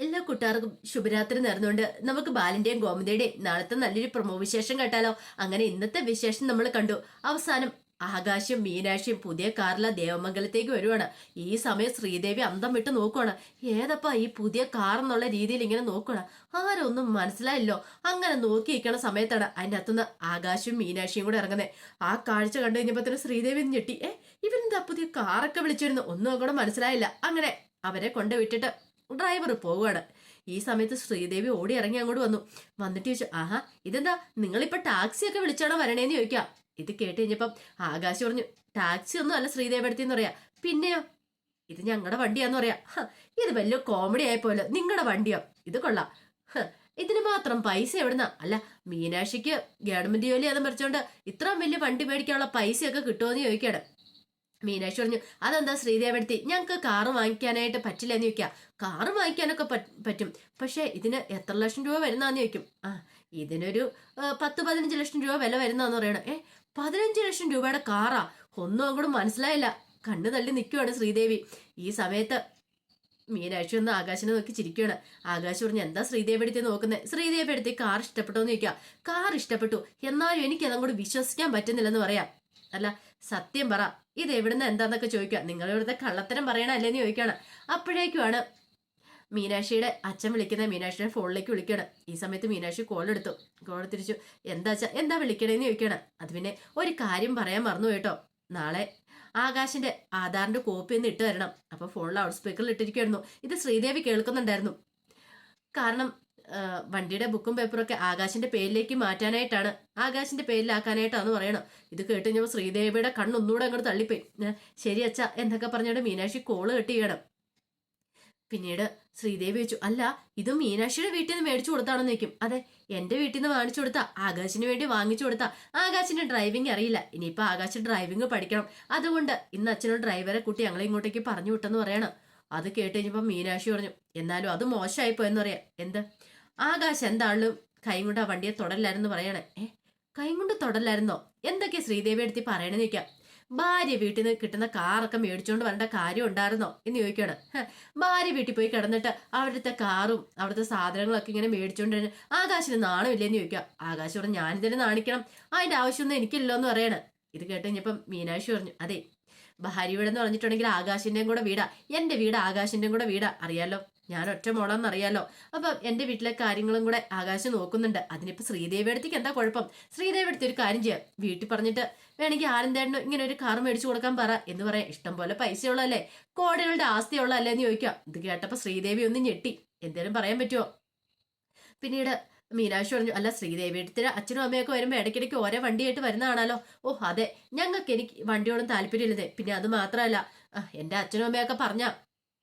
എല്ലാ കൂട്ടുകാർക്കും ശുഭരാത്രി നേർന്നുകൊണ്ട് നമുക്ക് ബാലിന്റെയും ഗോമതിയുടെയും നാളത്തെ നല്ലൊരു പ്രമോ വിശേഷം കേട്ടാലോ? അങ്ങനെ ഇന്നത്തെ വിശേഷം നമ്മൾ കണ്ടു. അവസാനം ആകാശം മീനാക്ഷിയും പുതിയ കാറിലെ ദേവമംഗലത്തേക്ക് വരുവാണ്. ഈ സമയം ശ്രീദേവി അന്തം വിട്ട് നോക്കുവാണ്. ഏതപ്പാ ഈ പുതിയ കാർ എന്നുള്ള രീതിയിൽ ഇങ്ങനെ നോക്കുവാണ്? ആരൊന്നും മനസ്സിലായില്ലോ. അങ്ങനെ നോക്കി സമയത്താണ് അതിന്റെ അകത്തുനിന്ന് ആകാശവും മീനാക്ഷിയും കൂടെ ഇറങ്ങുന്നത്. ആ കാഴ്ച കണ്ടു കഴിഞ്ഞപ്പോൾ ശ്രീദേവി ഞെട്ടി. ഏ ഇവരെന്താ പുതിയ കാറൊക്കെ വിളിച്ചിരുന്നു? ഒന്നും അങ്ങോട്ട് മനസ്സിലായില്ല. അങ്ങനെ അവരെ കൊണ്ടുവിട്ടിട്ട് ഡ്രൈവർ പോവുകയാണ് ഈ സമയത്ത് ശ്രീദേവി ഓടി ഇറങ്ങി അങ്ങോട്ട് വന്നു. വന്നിട്ട് ചോദിച്ചു ആഹാ ഇതെന്താ? നിങ്ങളിപ്പോ ടാക്സി ഒക്കെ വിളിച്ചാണോ വരണേന്ന് ചോദിക്കാം. ഇത് കേട്ട് കഴിഞ്ഞപ്പം ആകാശ് പറഞ്ഞു ടാക്സി ഒന്നും അല്ല ശ്രീദേവി എടുത്തിന്ന് പറയാ. പിന്നെയോ? ഇത് ഞങ്ങളുടെ വണ്ടിയാന്ന് പറയാ. ഇത് വലിയ കോമഡി ആയപ്പോലെ നിങ്ങളുടെ വണ്ടിയോ? ഇത് കൊള്ളാം. ഇതിന് മാത്രം പൈസ എവിടുന്ന? അല്ല മീനാക്ഷിക്ക് ഗവൺമെന്റ് ജോലി അതും പറിച്ചോണ്ട് ഇത്രയും വലിയ വണ്ടി മേടിക്കാനുള്ള പൈസയൊക്കെ കിട്ടുമോ എന്ന് ചോദിക്കാണ്. മീനാക്ഷി പറഞ്ഞു അതെന്താ ശ്രീദേവടുത്തി ഞങ്ങൾക്ക് കാറ് വാങ്ങിക്കാനായിട്ട് പറ്റില്ല എന്ന് ചോദിക്കാം. കാറ് വാങ്ങിക്കാനൊക്കെ പറ്റും. പക്ഷേ ഇതിന് എത്ര ലക്ഷം രൂപ വരുന്നതെന്ന് ചോദിക്കും. ആ ഇതിനൊരു പത്ത് പതിനഞ്ച് ലക്ഷം രൂപ വില വരുന്നതെന്ന് പറയണം. ഏ പതിനഞ്ച് ലക്ഷം രൂപയുടെ കാറാ? ഒന്നും അങ്ങോട്ട് മനസ്സിലായില്ല. കണ്ണു തള്ളി നിൽക്കുവാണ് ശ്രീദേവി. ഈ സമയത്ത് മീനാക്ഷി ഒന്ന് ആകാശിനെ നോക്കി ചിരിക്കുകയാണ് ആകാശ് പറഞ്ഞു എന്താ ശ്രീദേവി എടുത്ത് നോക്കുന്നത് ശ്രീദേവി എടുത്ത് കാർ ഇഷ്ടപ്പെട്ടോ എന്ന് ചോദിക്കുക കാർ ഇഷ്ടപ്പെട്ടു. എന്നാലും എനിക്ക് അതങ്ങോട്ട് വിശ്വസിക്കാൻ പറ്റുന്നില്ലെന്ന് പറയാം. അല്ല സത്യം പറ. ഇത് എവിടുന്ന് എന്താന്നൊക്കെ ചോദിക്കുക. നിങ്ങൾ ഇവിടുത്തെ കള്ളത്തരം പറയണ പറയണല്ലേന്ന് ചോദിക്കുകയാണ്. അപ്പോഴേക്കുമാണ് മീനാക്ഷിയുടെ അച്ഛൻ വിളിക്കുന്ന മീനാക്ഷിയുടെ ഫോണിലേക്ക് വിളിക്കുകയാണ്. ഈ സമയത്ത് മീനാക്ഷി കോൾ എടുത്തു. കോൾ തിരിച്ചു എന്താ അച്ഛാ? എന്താ വിളിക്കണേന്ന് ചോദിക്കുകയാണ്. അത് പിന്നെ ഒരു കാര്യം പറയാൻ മറന്നു കേട്ടോ. നാളെ ആകാശിന്റെ ആധാറിന്റെ കോപ്പി ഒന്ന് ഇട്ട് തരണം. അപ്പൊ ഫോണിൽ ഔട്ട് സ്പീക്കറിൽ ഇട്ടിരിക്കുമായിരുന്നു ഇത് ശ്രീദേവി കേൾക്കുന്നുണ്ടായിരുന്നു. കാരണം വണ്ടിയുടെ ബുക്കും പേപ്പറും ഒക്കെ ആകാശിന്റെ പേരിലേക്ക് മാറ്റാനായിട്ടാണ്. ആകാശിന്റെ പേരിലാക്കാനായിട്ടാന്ന് പറയണം. ഇത് കേട്ട് ഞാൻ ശ്രീദേവിയുടെ കണ്ണൊന്നുകൂടെ അങ്ങോട്ട് തള്ളിപ്പോയി. ശരി അച്ഛ എന്തൊക്കെ പറഞ്ഞോണ്ട് മീനാക്ഷി കോൾ കെട്ടി ചെയ്യണം. പിന്നീട് ശ്രീദേവി വെച്ചു അല്ല ഇത് മീനാക്ഷിയുടെ വീട്ടിൽ നിന്ന് മേടിച്ചു കൊടുത്താണെന്ന് വെക്കും അതെ എന്റെ വീട്ടിൽ നിന്ന് വാങ്ങിച്ചു കൊടുത്ത. ആകാശിന് വേണ്ടി വാങ്ങിച്ചു കൊടുത്താ. ആകാശിന് ഡ്രൈവിംഗ് അറിയില്ല. ഇനിയിപ്പോ ആകാശ് ഡ്രൈവിംഗ് പഠിക്കണം. അതുകൊണ്ട് ഇന്ന് അച്ഛനോട് ഡ്രൈവറെ കൂട്ടി ഞങ്ങളെ ഇങ്ങോട്ടേക്ക് പറഞ്ഞു വിട്ടെന്ന് പറയണം. അത് കേട്ട് കഴിഞ്ഞപ്പോ മീനാക്ഷി പറഞ്ഞു എന്നാലും അത് മോശമായി പോയെന്ന് പറയാം. എന്ത്? ആകാശ് എന്താളും കൈ കൊണ്ട് ആ വണ്ടിയെ തൊടല്ലായിരുന്നു പറയണേ. ഏ കൈ കൊണ്ട് തൊടലായിരുന്നോ എന്തൊക്കെ ശ്രീദേവി എടുത്തി പറയണെന്ന് ചോദിക്കാം. ഭാര്യ വീട്ടിൽ നിന്ന് കിട്ടുന്ന കാറൊക്കെ മേടിച്ചുകൊണ്ട് വരേണ്ട കാര്യം ഉണ്ടായിരുന്നോ? എന്ന് ചോദിക്കുകയാണ് ഭാര്യ വീട്ടിൽ പോയി കിടന്നിട്ട് അവിടുത്തെ കാറും അവിടുത്തെ സാധനങ്ങളൊക്കെ ഇങ്ങനെ മേടിച്ചുകൊണ്ട് ആകാശിന് നാണമില്ലെന്ന് ചോദിക്കുക ആകാശ് പറഞ്ഞു ഞാനിതിന് നാണിക്കണം. അതിന്റെ ആവശ്യമൊന്നും എനിക്കില്ലല്ലോ എന്ന് പറയണേ. ഇത് കേട്ട് കഴിഞ്ഞപ്പം മീനാക്ഷി പറഞ്ഞു അതെ ഭാര്യ വീടെന്ന് പറഞ്ഞിട്ടുണ്ടെങ്കിൽ ആകാശിന്റെയും കൂടെ വീടാ. എന്റെ വീട് ആകാശിന്റെയും കൂടെ വീടാ. അറിയാലോ? ഞാൻ ഒറ്റ മോളാന്ന് അറിയാലോ അപ്പൊ എന്റെ വീട്ടിലെ കാര്യങ്ങളും കൂടെ ആകാശം നോക്കുന്നുണ്ട്. അതിനിപ്പോ ശ്രീദേവി അടുത്തേക്ക് എന്താ കുഴപ്പം? ശ്രീദേവി ഒരു കാര്യം ചെയ്യാം. വീട്ടിൽ പറഞ്ഞിട്ട് വേണമെങ്കിൽ ആനന്ദേട്ടനും ഇങ്ങനെ ഒരു കാർ മേടിച്ചു കൊടുക്കാൻ പറ എന്ന് പറയാം. ഇഷ്ടം പോലെ പൈസയുള്ളല്ലേ കോടികളുടെ ആസ്തിയുള്ളല്ലേ എന്ന് ചോദിക്കാം ഇത് കേട്ടപ്പോ ശ്രീദേവി ഒന്ന് ഞെട്ടി. എന്തേലും പറയാൻ പറ്റുമോ പിന്നീട് മീനാക്ഷി പറഞ്ഞു അല്ല ശ്രീദേവി എടുത്തിന് അച്ഛനും അമ്മയൊക്കെ വരുമ്പോൾ ഇടയ്ക്കിടയ്ക്ക് ഓരോ വണ്ടിയായിട്ട് വരുന്നതാണല്ലോ. ഓ അതെ. ഞങ്ങൾക്ക് എനിക്ക് വണ്ടിയോടും താല്പര്യമില്ലതേ പിന്നെ അത് മാത്രമല്ല ആ, എന്റെ അച്ഛനും അമ്മയൊക്കെ പറഞ്ഞ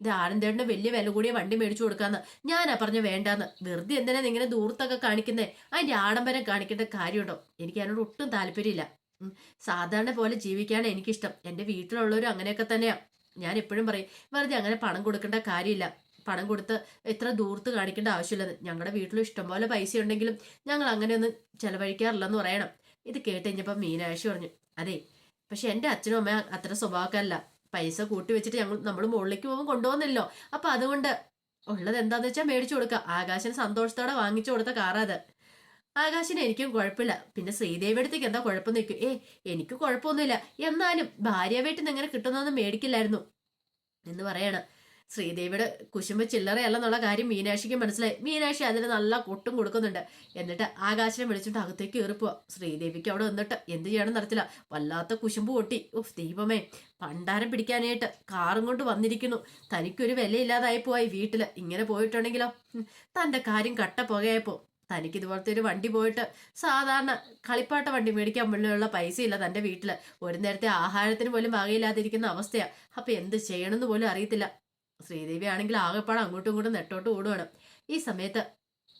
ഇത് ആനന്ദേട്ടന് വലിയ വില കൂടിയ വണ്ടി മേടിച്ചു കൊടുക്കാന്ന്. ഞാനാ പറഞ്ഞ വേണ്ടാന്ന്. വെറുതെ എന്തിനാ ഇങ്ങനെ ദൂരത്തൊക്കെ കാണിക്കുന്നേ? അതിന്റെ ആഡംബരം കാണിക്കേണ്ട കാര്യമുണ്ടോ? എനിക്ക് അതിനോട് ഒട്ടും താല്പര്യമില്ല. സാധാരണ പോലെ ജീവിക്കാനാണ് എനിക്കിഷ്ടം. എന്റെ വീട്ടിലുള്ളവരും അങ്ങനെയൊക്കെ തന്നെയാ. ഞാൻ എപ്പോഴും പറയും വെറുതെ അങ്ങനെ പണം കൊടുക്കേണ്ട കാര്യമില്ല. പണം കൊടുത്ത് എത്ര ദൂർത്ത് കാണിക്കേണ്ട ആവശ്യമില്ലെന്ന്. ഞങ്ങളുടെ വീട്ടിലും ഇഷ്ടംപോലെ പൈസ ഉണ്ടെങ്കിലും ഞങ്ങൾ അങ്ങനെയൊന്നും ചെലവഴിക്കാറില്ലെന്ന് പറയണം. ഇത് കേട്ട് കഴിഞ്ഞപ്പോൾ മീനാക്ഷി പറഞ്ഞു അതെ പക്ഷെ എന്റെ അച്ഛനും അമ്മ അത്ര സ്വഭാവക്കാരല്ല. പൈസ കൂട്ടി വെച്ചിട്ട് ഞങ്ങൾ നമ്മൾ മുകളിലേക്ക് പോകുമ്പോൾ കൊണ്ടുപോകുന്നില്ലോ. അപ്പൊ അതുകൊണ്ട് ഉള്ളത് എന്താന്ന് വെച്ചാൽ മേടിച്ചു കൊടുക്കുക ആകാശന് സന്തോഷത്തോടെ വാങ്ങിച്ചു കൊടുത്ത കാറാത് ആകാശിന് എനിക്കും കുഴപ്പമില്ല. പിന്നെ ശ്രീദേവി അടുത്തേക്ക് എന്താ കുഴപ്പം നിൽക്കും ഏ എനിക്ക് കുഴപ്പമൊന്നുമില്ല. എന്നാലും ഭാര്യ വീട്ടിൽ നിന്ന് എങ്ങനെ കിട്ടുന്നതൊന്നും മേടിക്കില്ലായിരുന്നു എന്ന് പറയാണ്. ശ്രീദേവിയുടെ കുശുമ്പ് ചില്ലറയല്ലെന്നുള്ള കാര്യം മീനാക്ഷിക്ക് മനസ്സിലായി. മീനാക്ഷി അതിന് നല്ല കൊട്ടും കൊടുക്കുന്നുണ്ട്. എന്നിട്ട് ആകാശനെ വിളിച്ചിട്ട് അകത്തേക്ക് കയറിപ്പോ ശ്രീദേവിക്ക് അവിടെ വന്നിട്ട് എന്ത് ചെയ്യണം നടത്തില്ല വല്ലാത്ത കുശുമ്പ് പൊട്ടി. ഉഫ് ദീപമേ പണ്ടാരം പിടിക്കാനായിട്ട് കാറും കൊണ്ട് വന്നിരിക്കുന്നു. തനിക്കൊരു വിലയില്ലാതായി പോയി വീട്ടിൽ. ഇങ്ങനെ പോയിട്ടുണ്ടെങ്കിലോ? തന്റെ കാര്യം കട്ട പുകയായപ്പോ. തനിക്ക് ഇതുപോലത്തെ ഒരു വണ്ടി പോയിട്ട് സാധാരണ കളിപ്പാട്ട വണ്ടി മേടിക്കാൻ മുന്നിലുള്ള പൈസ ഇല്ല തന്റെ വീട്ടിൽ. ഒരു നേരത്തെ ആഹാരത്തിന് പോലും വകയില്ലാതിരിക്കുന്ന അവസ്ഥയാ. അപ്പൊ എന്ത് ചെയ്യണമെന്ന് പോലും അറിയത്തില്ല. ശ്രീദേവി ആണെങ്കിൽ ആകെപ്പാട് അങ്ങോട്ടും ഇങ്ങോട്ടും നെട്ടോട്ട് ഓടുകയാണ് ഈ സമയത്ത്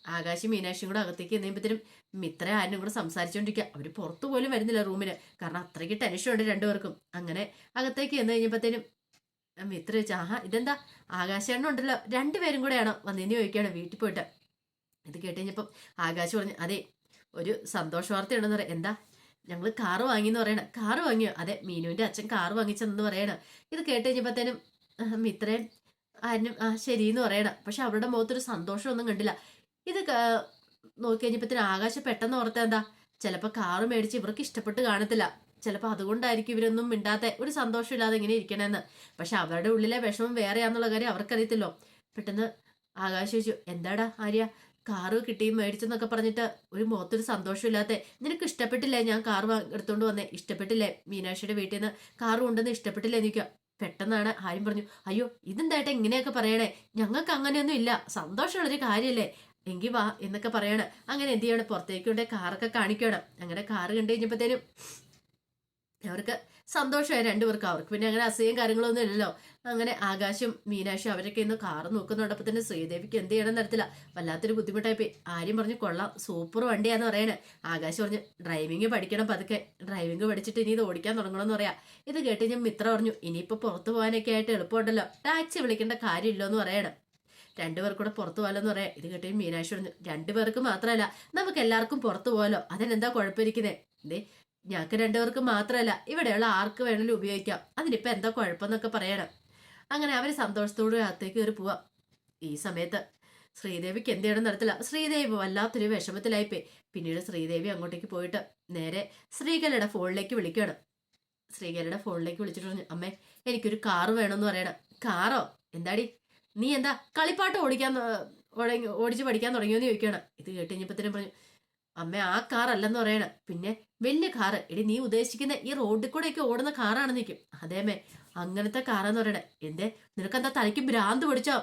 ആകാശം മീനാക്ഷിയും കൂടെ അകത്തേക്ക് എന്നുമ്പോഴത്തേനും മിത്ര ആരും കൂടെ സംസാരിച്ചുകൊണ്ടിരിക്കുക അവർ പുറത്തു പോലും വരുന്നില്ല റൂമിന് കാരണം അത്രയ്ക്ക് ടെൻഷനുണ്ട് രണ്ടുപേർക്കും. അങ്ങനെ അകത്തേക്ക് എന്ന് കഴിഞ്ഞപ്പോഴത്തേനും മിത്ര ചോദിച്ചു ആഹാ ഇതെന്താ? ആകാശേണ്ണ ഉണ്ടല്ലോ. രണ്ടുപേരും കൂടെയാണോ വന്നേന്ന് ചോദിക്കുകയാണ് വീട്ടിൽ പോയിട്ട്. ഇത് കേട്ട് കഴിഞ്ഞപ്പം ആകാശ് പറഞ്ഞു അതെ ഒരു സന്തോഷ വാർത്തയുണ്ടെന്ന് പറയാം. എന്താ? ഞങ്ങൾ കാറ് വാങ്ങിയെന്ന് പറയണം. കാറ് വാങ്ങിയോ? അതെ മീനുവിന്റെ അച്ഛൻ കാറ് വാങ്ങിച്ചെന്ന് പറയണം. ഇത് കേട്ട് കഴിഞ്ഞപ്പോഴത്തേനും മിത്രയും ആരും ആ ശരി എന്ന് പറയണം. പക്ഷെ അവരുടെ മുഖത്തൊരു സന്തോഷമൊന്നും കണ്ടില്ല. ഇത് നോക്കിക്കഴിഞ്ഞപ്പത്തിന് നോക്കി കഴിഞ്ഞപ്പത്തിന് ആകാശം പെട്ടെന്ന് ഓർത്ത എന്താ? ചിലപ്പോൾ കാറ് മേടിച്ച് ഇവർക്ക് ഇഷ്ടപ്പെട്ട് കാണത്തില്ല. ചിലപ്പോൾ അതുകൊണ്ടായിരിക്കും ഇവരൊന്നും മിണ്ടാത്ത ഒരു സന്തോഷമില്ലാതെ ഇങ്ങനെ ഇരിക്കണമെന്ന് പക്ഷെ അവരുടെ ഉള്ളിലെ വിഷമം വേറെയാന്നുള്ള കാര്യം അവർക്കറിയത്തില്ലോ. പെട്ടെന്ന് ആകാശ് ചോദിച്ചു എന്താടാ ആര്യ? കാറ് കിട്ടി മേടിച്ചെന്നൊക്കെ പറഞ്ഞിട്ട് ഒരു മുഖത്തൊരു സന്തോഷമില്ലാത്ത നിനക്ക് ഇഷ്ടപ്പെട്ടില്ലേ ഞാൻ കാർ എടുത്തുകൊണ്ട് വന്നേ? ഇഷ്ടപ്പെട്ടില്ലേ? മീനാക്ഷിയുടെ വീട്ടിൽ നിന്ന് കാറ് കൊണ്ടുവന്ന് ഇഷ്ടപ്പെട്ടില്ലേ? നിൽക്കുക പെട്ടെന്നാണ് ആര്യം പറഞ്ഞു അയ്യോ ഇതെന്തായിട്ട് ഇങ്ങനെയൊക്കെ പറയണേ? ഞങ്ങൾക്ക് അങ്ങനെയൊന്നും ഇല്ല. സന്തോഷമുള്ളൊരു കാര്യമല്ലേ എങ്കി വാ എന്നൊക്കെ പറയണം. അങ്ങനെ എന്ത് ചെയ്യണം? പുറത്തേക്ക് കാറൊക്കെ കാണിക്കണം. അങ്ങനെ കാറ് കണ്ടു കഴിഞ്ഞപ്പോഴത്തേനും അവർക്ക് സന്തോഷമായി രണ്ടുപേർക്കും അവർക്ക്. പിന്നെ അങ്ങനെ അസൂയം കാര്യങ്ങളൊന്നും ഇല്ലല്ലോ. അങ്ങനെ ആകാശം മീനാശം അവരൊക്കെ ഇന്ന് കാറ് നോക്കുന്നുണ്ടപ്പോൾ തന്നെ ശ്രീദേവിക്ക് എന്ത് ചെയ്യണം തരത്തില്ല വല്ലാത്തൊരു ബുദ്ധിമുട്ടായി പോയി ആര്യം പറഞ്ഞു കൊള്ളാം സൂപ്പർ വണ്ടിയാന്ന് പറയണേ. ആകാശം പറഞ്ഞു ഡ്രൈവിംഗ് പഠിക്കണം പതുക്കെ. ഡ്രൈവിംഗ് പഠിച്ചിട്ട് ഇനി ഇത് ഓടിക്കാൻ തുടങ്ങണമെന്ന് പറയാം. ഇത് കേട്ട് ഞാൻ മിത്ര പറഞ്ഞു ഇനിയിപ്പോൾ പുറത്തു പോകാനൊക്കെ ആയിട്ട് എളുപ്പമുണ്ടല്ലോ. ടാക്സി വിളിക്കേണ്ട കാര്യമില്ലോ എന്ന് പറയണം. രണ്ടുപേർ കൂടെ പുറത്തു പോകാലെന്ന് പറയാം. ഇത് കേട്ട് മീനാക്ഷി പറഞ്ഞു രണ്ടുപേർക്ക് മാത്രമല്ല നമുക്ക് എല്ലാവർക്കും പുറത്തു പോകാലോ. അതിനെന്താ കുഴപ്പമിരിക്കുന്നേ? ഇതേ ഞങ്ങൾക്ക് രണ്ടുപേർക്ക് മാത്രമല്ല ഇവിടെയുള്ള ആർക്ക് വേണമെങ്കിലും ഉപയോഗിക്കാം. അതിനിപ്പോൾ എന്താ കുഴപ്പമെന്നൊക്കെ പറയണം. അങ്ങനെ അവർ സന്തോഷത്തോടെ അകത്തേക്ക് കയറി പോവാം. ഈ സമയത്ത് ശ്രീദേവിക്ക് എന്ത് നടത്തില്ല. ശ്രീദേവി വല്ലാത്തൊരു വിഷമത്തിലായിപ്പോയി. പിന്നീട് ശ്രീദേവി അങ്ങോട്ടേക്ക് പോയിട്ട് നേരെ ശ്രീകലയുടെ ഫോണിലേക്ക് വിളിക്കണം ശ്രീകലയുടെ ഫോണിലേക്ക് വിളിച്ചിട്ട് പറഞ്ഞു അമ്മേ എനിക്കൊരു കാറ് വേണമെന്ന് പറയണം. കാറോ? എന്താടി? നീ എന്താ കളിപ്പാട്ട് ഓടിക്കാൻ ഓടി- ഓടിച്ച് പഠിക്കാൻ തുടങ്ങിയോന്ന് ചോദിക്കണം ഇത് കേട്ട് കഴിഞ്ഞപ്പത്തിനും പറഞ്ഞു അമ്മ ആ കാർ അല്ലെന്ന് പറയണം. പിന്നെ വലിയ കാറ്. എടി നീ ഉദ്ദേശിക്കുന്ന ഈ റോഡിൽ കൂടെയൊക്കെ ഓടുന്ന കാറാണ് നിൽക്കും അതേമേ അങ്ങനത്തെ കാറാന്ന് പറയണേ. എന്തേ നിനക്കെന്താ തലയ്ക്ക് ഭ്രാന്ത് പിടിച്ചോ?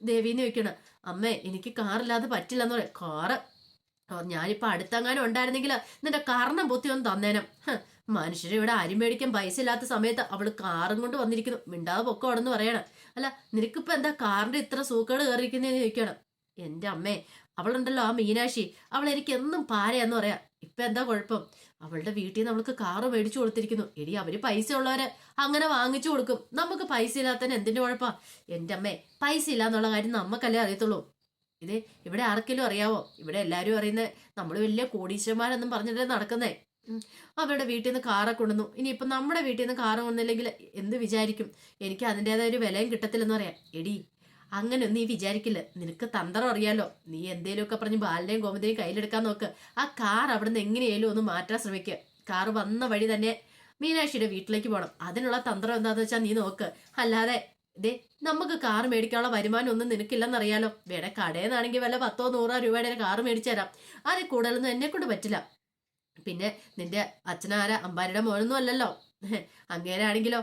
ദേവീന്ന് ചോദിക്കണം. അമ്മേ എനിക്ക് കാറില്ലാതെ പറ്റില്ല എന്ന് പറയാം. കാറ്. ഞാനിപ്പോൾ ഞാനിപ്പോ അടുത്തെങ്ങാനും ഉണ്ടായിരുന്നെങ്കിൽ നിന്റെ കാരണം പൊത്തി ഒന്ന് തന്നേനം. മനുഷ്യരെ ഇവിടെ അരി മേടിക്കാൻ പൈസ ഇല്ലാത്ത സമയത്ത് അവൾ കാറും കൊണ്ട് വന്നിരിക്കുന്നു. മിണ്ടാതെ പൊക്കോടെന്ന് പറയണം. അല്ല നിനക്കിപ്പോ എന്താ കാറിന്റെ ഇത്ര സൂക്കേട് കയറിയിരിക്കുന്നതെന്ന് ചോദിക്കണം? എന്റെ അമ്മേ അവളുണ്ടല്ലോ ആ മീനാക്ഷി. അവൾ എനിക്ക് എന്നും പാരയാന്ന് പറയാം. ഇപ്പൊ എന്താ കുഴപ്പം? അവളുടെ വീട്ടിൽ നിന്ന് അവൾക്ക് കാറ് മേടിച്ചു കൊടുത്തിരിക്കുന്നു. എടി അവർ പൈസ ഉള്ളവര്. അങ്ങനെ വാങ്ങിച്ചു കൊടുക്കും. നമുക്ക് പൈസ ഇല്ലാത്തതിന് എന്തിന്റെ കുഴപ്പാ? എന്റെ അമ്മേ പൈസ ഇല്ല എന്നുള്ള കാര്യം നമുക്കല്ലേ അറിയത്തുള്ളൂ. ഇത് ഇവിടെ ആർക്കെങ്കിലും അറിയാവോ? ഇവിടെ എല്ലാവരും അറിയുന്നത് നമ്മൾ വലിയ കോടീശ്വരന്മാരെന്നും പറഞ്ഞിട്ടേ നടക്കുന്നേ. അവരുടെ വീട്ടിൽ നിന്ന് കാറൊക്കെ കൊണ്ടുവന്നു. ഇനിയിപ്പം നമ്മുടെ വീട്ടിൽ നിന്ന് കാറ് കൊണ്ടില്ലെങ്കിൽ എന്ത് വിചാരിക്കും? എനിക്ക് അതിന്റെതായ ഒരു വിലയും കിട്ടത്തില്ലെന്ന് പറയാം. എടി അങ്ങനെ നീ വിചാരിക്കില്ല. നിനക്ക് തന്ത്രം അറിയാലോ. നീ എന്തേലുമൊക്കെ പറഞ്ഞ് ബാലിനെയും ഗോമതിയും കയ്യിലെടുക്കാൻ നോക്ക്. ആ കാർ അവിടെ നിന്ന് എങ്ങനെയായാലും ഒന്ന് മാറ്റാൻ ശ്രമിക്കുക കാർ വന്ന വഴി തന്നെ മീനാക്ഷിയുടെ വീട്ടിലേക്ക് പോകണം അതിനുള്ള തന്ത്രം എന്താണെന്ന് വെച്ചാൽ നീ നോക്ക്. അല്ലാതെ ദേ നമുക്ക് കാർ മേടിക്കാനുള്ള വരുമാനം ഒന്നും നിനക്കില്ലെന്നറിയാലോ. വേണേ കടയിൽ വല്ല പത്തോ നൂറോ രൂപയുടെ കാർ മേടിച്ചു തരാം. അതിൽ കൂടുതലൊന്നും എന്നെ കൊണ്ട് പറ്റില്ല. പിന്നെ നിന്റെ അച്ഛനാര? അമ്പാരിയുടെ മോനൊന്നും അല്ലല്ലോ. അങ്ങനെയാണെങ്കിലോ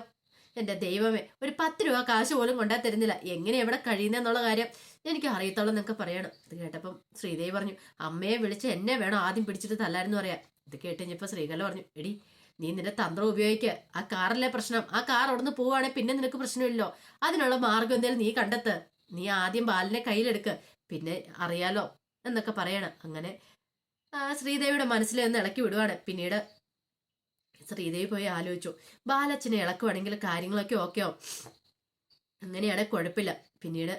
എന്റെ ദൈവമേ ഒരു പത്ത് രൂപ കാശ് പോലും കൊണ്ടാ തരുന്നില്ല. എങ്ങനെ എവിടെ കഴിയുന്നെന്നുള്ള കാര്യം എനിക്ക് അറിയത്തുള്ളൂ എന്നൊക്കെ പറയണം. ഇത് കേട്ടപ്പം ശ്രീദേവി പറഞ്ഞു അമ്മയെ വിളിച്ച് എന്നെ വേണം ആദ്യം പിടിച്ചിട്ട് തല്ലായിരുന്നു പറയാം. ഇത് കേട്ട് ഇപ്പൊ ശ്രീകല പറഞ്ഞു എടി നീ നിന്റെ തന്ത്രം ഉപയോഗിക്ക. ആ കാറല്ലേ പ്രശ്നം. ആ കാർ അവിടുന്ന് പോവാണെങ്കിൽ പിന്നെ നിനക്ക് പ്രശ്നമില്ലല്ലോ. അതിനുള്ള മാർഗം എന്തായാലും നീ കണ്ടെത്ത്. നീ ആദ്യം ബാലിനെ കയ്യിലെടുക്ക്. പിന്നെ അറിയാലോ എന്നൊക്കെ പറയണം. അങ്ങനെ ശ്രീദേവിയുടെ മനസ്സിൽ ഒന്ന് ഇളക്കി വിടുവാണ്. പിന്നീട് ശ്രീദേവി പോയി ആലോചിച്ചു. ബാലച്ചനെ ഇളക്കുവാണെങ്കിൽ കാര്യങ്ങളൊക്കെ ഓക്കെയോ? അങ്ങനെയാണെ കുഴപ്പമില്ല. പിന്നീട്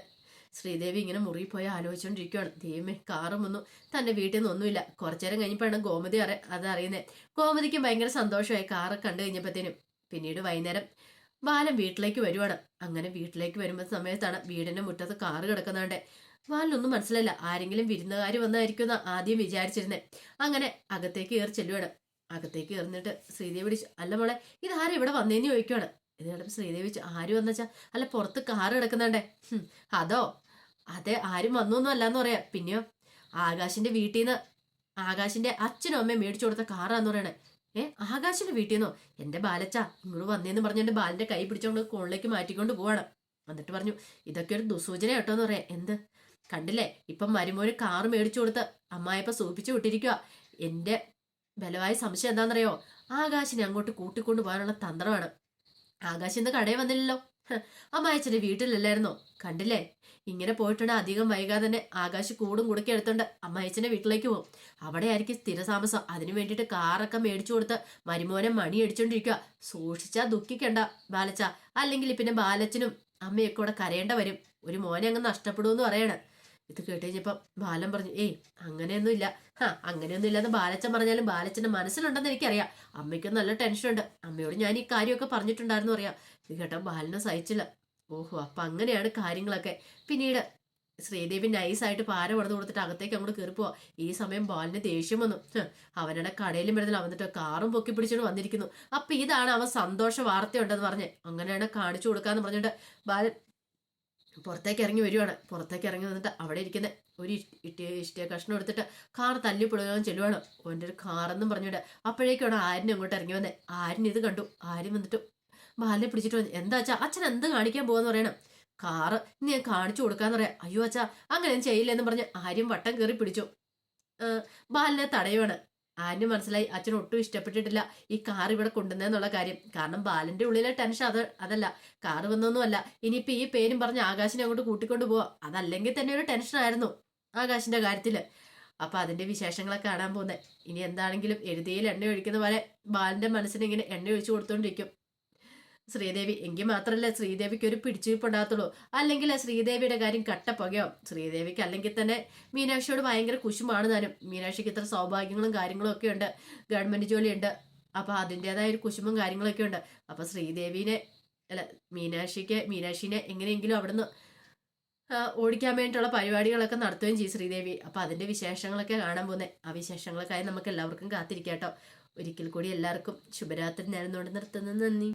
ശ്രീദേവി ഇങ്ങനെ മുറിയിൽ പോയി ആലോചിച്ചുകൊണ്ടിരിക്കുകയാണ് ദൈവമേ കാറും ഒന്നും തന്റെ വീട്ടിൽ നിന്ന് ഒന്നുമില്ല. കുറച്ചു നേരം കഴിഞ്ഞപ്പോഴാണ് ഗോമതി അറി അതറിയുന്നത് ഗോമതിക്ക് ഭയങ്കര സന്തോഷമായി കാറ് കണ്ടു കഴിഞ്ഞപ്പോഴത്തേനും. പിന്നീട് വൈകുന്നേരം ബാലൻ വീട്ടിലേക്ക് വരുവാണ്. അങ്ങനെ വീട്ടിലേക്ക് വരുമ്പോൾ സമയത്താണ് വീടിന്റെ മുറ്റത്ത് കാറ് കിടക്കുന്നുണ്ട് ബാലനൊന്നും മനസ്സിലല്ല ആരെങ്കിലും വിരുന്നുകാർ വന്നായിരിക്കും എന്ന് ആദ്യം വിചാരിച്ചിരുന്നേ. അങ്ങനെ അകത്തേക്ക് കയറി ചെല്ലുവാണ്. അകത്തേക്ക് എറിഞ്ഞിട്ട് ശ്രീദേവി വിളിച്ചു അല്ല മോളെ ഇതാരാ ഇവിടെ വന്നേന്ന് ചോദിക്കുവാണ്? ഇത് കണ്ടപ്പോൾ ശ്രീദേവി ആര് വന്നെച്ചാ? അല്ല പുറത്ത് കാറ് കിടക്കുന്നുണ്ടേ. അതോ? അതെ ആരും വന്നൊന്നും അല്ലാന്ന് പറയാ. പിന്നെയോ? ആകാശിന്റെ വീട്ടിൽ നിന്ന് ആകാശിന്റെ അച്ഛനും അമ്മയും മേടിച്ചു കൊടുത്ത കാറാന്ന് പറയണേ. ഏ ആകാശിന്റെ വീട്ടിൽ നിന്നോ എന്റെ ബാലച്ച ഇങ്ങോട്ട് വന്നേന്ന് പറഞ്ഞുകൊണ്ട് ബാലിന്റെ കൈ പിടിച്ചോണ്ട് കോളിലേക്ക് മാറ്റിക്കൊണ്ട് പോവാണ്. എന്നിട്ട് പറഞ്ഞു ഇതൊക്കെ ഒരു ദുസൂചന കേട്ടോ എന്ന് പറയാം. എന്ത്? കണ്ടില്ലേ ഇപ്പം മരുമോന് കാറ് മേടിച്ചു കൊടുത്ത് അമ്മായപ്പ സൂപ്പിച്ചു വിട്ടിരിക്കുക എന്റെ ബലമായ സംശയം എന്താണെന്നറിയോ? ആകാശിനെ അങ്ങോട്ട് കൂട്ടിക്കൊണ്ടു പോകാനുള്ള തന്ത്രമാണ്. ആകാശ് ഇന്ന് കടയിൽ വന്നില്ലല്ലോ. അമ്മായച്ചന്റെ വീട്ടിലല്ലായിരുന്നോ? കണ്ടില്ലേ? ഇങ്ങനെ പോയിട്ടുണ്ടെങ്കിൽ അധികം വൈകാതെ തന്നെ ആകാശ് കൂടും കുടുക്കി എടുത്തോണ്ട് അമ്മായച്ചന്റെ വീട്ടിലേക്ക് പോകും. അവിടെ ആയിരിക്കും സ്ഥിരതാമസം അതിനു വേണ്ടിയിട്ട് കാറൊക്കെ മേടിച്ചു കൊടുത്ത് മരുമോനെ മണി അടിച്ചോണ്ടിരിക്കുക സൂക്ഷിച്ചാ ദുഃഖിക്കണ്ട ബാലച്ച. അല്ലെങ്കിൽ പിന്നെ ബാലച്ചനും അമ്മയൊക്കെ കൂടെ കരയേണ്ട വരും. ഒരു മോനെ അങ്ങ് നഷ്ടപ്പെടുമെന്ന് പറയണ. ഇത് കേട്ട് കഴിഞ്ഞപ്പം ബാലൻ പറഞ്ഞു ഏയ് അങ്ങനെയൊന്നും ഇല്ല ഹാ അങ്ങനെയൊന്നും ഇല്ലാന്ന് ബാലച്ചൻ പറഞ്ഞാലും ബാലച്ചന്റെ മനസ്സിലുണ്ടെന്ന് എനിക്കറിയാം. അമ്മയ്ക്കും നല്ല ടെൻഷനുണ്ട് അമ്മയോട് ഞാൻ ഈ കാര്യമൊക്കെ പറഞ്ഞിട്ടുണ്ടായിരുന്നു അറിയാം. ഇത് കേട്ടോ ബാലനെ സഹിച്ചില്ല. ഓഹോ അപ്പൊ അങ്ങനെയാണ് കാര്യങ്ങളൊക്കെ. പിന്നീട് ശ്രീദേവി നൈസായിട്ട് പാര പടന്നു കൊടുത്തിട്ട് അകത്തേക്ക് അങ്ങോട്ട് കയറി പോവാ. ഈ സമയം ബാലിന് ദേഷ്യം വന്നു. അവനുടെ കടയിലും വരുന്നില്ല വന്നിട്ട് കാറും പൊക്കി പിടിച്ചോണ്ട് വന്നിരിക്കുന്നു. അപ്പൊ ഇതാണ് അവൻ സന്തോഷ വാർത്തയുണ്ടെന്ന് പറഞ്ഞ്. അങ്ങനെയാണ് കാണിച്ചു കൊടുക്കാന്ന് പറഞ്ഞിട്ട് ബാലൻ പുറത്തേക്ക് ഇറങ്ങി വരുവാണ്. പുറത്തേക്ക് ഇറങ്ങി വന്നിട്ട് അവിടെ ഇരിക്കുന്ന ഒരു ഇഷ്ടിയ കഷ്ണം എടുത്തിട്ട് കാർ തല്ലിപ്പിടുകയും ചെല്ലുവാണ്. ഓന്റെ ഒരു കാറെന്നും പറഞ്ഞിട്ട് അപ്പോഴേക്കാണ് ആര്യൻ അങ്ങോട്ട് ഇറങ്ങി വന്നത് ആര്യൻ ഇത് കണ്ടു. ആര്യൻ വന്നിട്ട് ബാലിനെ പിടിച്ചിട്ട് വന്നു എന്താ അച്ഛാ അച്ഛൻ എന്ത് കാണിക്കാൻ പോകാന്ന് പറയണം? കാറ് ഇനി ഞാൻ കാണിച്ചു കൊടുക്കാന്ന് പറയാം. അയ്യോ അച്ഛാ അങ്ങനെ ചെയ്യില്ലെന്ന് പറഞ്ഞ് ആര്യം വട്ടം കയറി പിടിച്ചു. ബാലിനെ തടയുവാണ്. ആര്യന് മനസ്സിലായി അച്ഛൻ ഒട്ടും ഇഷ്ടപ്പെട്ടിട്ടില്ല ഈ കാർ ഇവിടെ കൊണ്ടുവന്നെന്നുള്ള കാര്യം. കാരണം ബാലന്റെ ഉള്ളിലെ ടെൻഷൻ അത് അതല്ല. കാർ വന്നൊന്നുമല്ല. ഇനിയിപ്പോ ഈ പേരും പറഞ്ഞ് ആകാശിനെ അങ്ങോട്ട് കൂട്ടിക്കൊണ്ട് പോവാ. അതല്ലെങ്കിൽ തന്നെ ഒരു ടെൻഷൻ ആയിരുന്നു ആകാശിന്റെ കാര്യത്തിൽ. അപ്പൊ അതിന്റെ വിശേഷങ്ങളൊക്കെ കാണാൻ പോകുന്നത് ഇനി എന്താണെങ്കിലും എഴുതിയിൽ എണ്ണ ഒഴിക്കുന്ന പോലെ ബാലന്റെ മനസ്സിന് ഇങ്ങനെ എണ്ണ ഒഴിച്ചു കൊടുത്തോണ്ടിരിക്കും. ശ്രീദേവി എങ്കിൽ മാത്രമല്ല ശ്രീദേവിക്ക് ഒരു പിടിച്ചുവിപ്പുണ്ടാകത്തുള്ളൂ അല്ലെങ്കിൽ ശ്രീദേവിയുടെ കാര്യം കട്ടപ്പുകയോ ശ്രീദേവിക്ക് അല്ലെങ്കിൽ തന്നെ മീനാക്ഷിയോട് ഭയങ്കര കുശുമാണ് താനും മീനാക്ഷിക്ക് ഇത്ര സൗഭാഗ്യങ്ങളും കാര്യങ്ങളും ഒക്കെ ഉണ്ട്. ഗവൺമെന്റ് ജോലിയുണ്ട്. അപ്പൊ അതിന്റെതായ ഒരു കുശുമ്പും കാര്യങ്ങളൊക്കെ ഉണ്ട്. അപ്പൊ ശ്രീദേവിനെ അല്ല മീനാക്ഷിക്ക് മീനാക്ഷിനെ എങ്ങനെയെങ്കിലും അവിടുന്ന് ഓടിക്കാൻ വേണ്ടിയിട്ടുള്ള പരിപാടികളൊക്കെ നടത്തുകയും ചെയ്യും ശ്രീദേവി. അപ്പൊ അതിന്റെ വിശേഷങ്ങളൊക്കെ കാണാൻ പോകുന്നത് ആ വിശേഷങ്ങളൊക്കെ നമുക്ക് എല്ലാവർക്കും കാത്തിരിക്കാട്ടോ ഒരിക്കൽ കൂടി എല്ലാവർക്കും ശുഭരാത്രി നേരം കൊണ്ട് നിർത്തുന്നു. നന്ദി.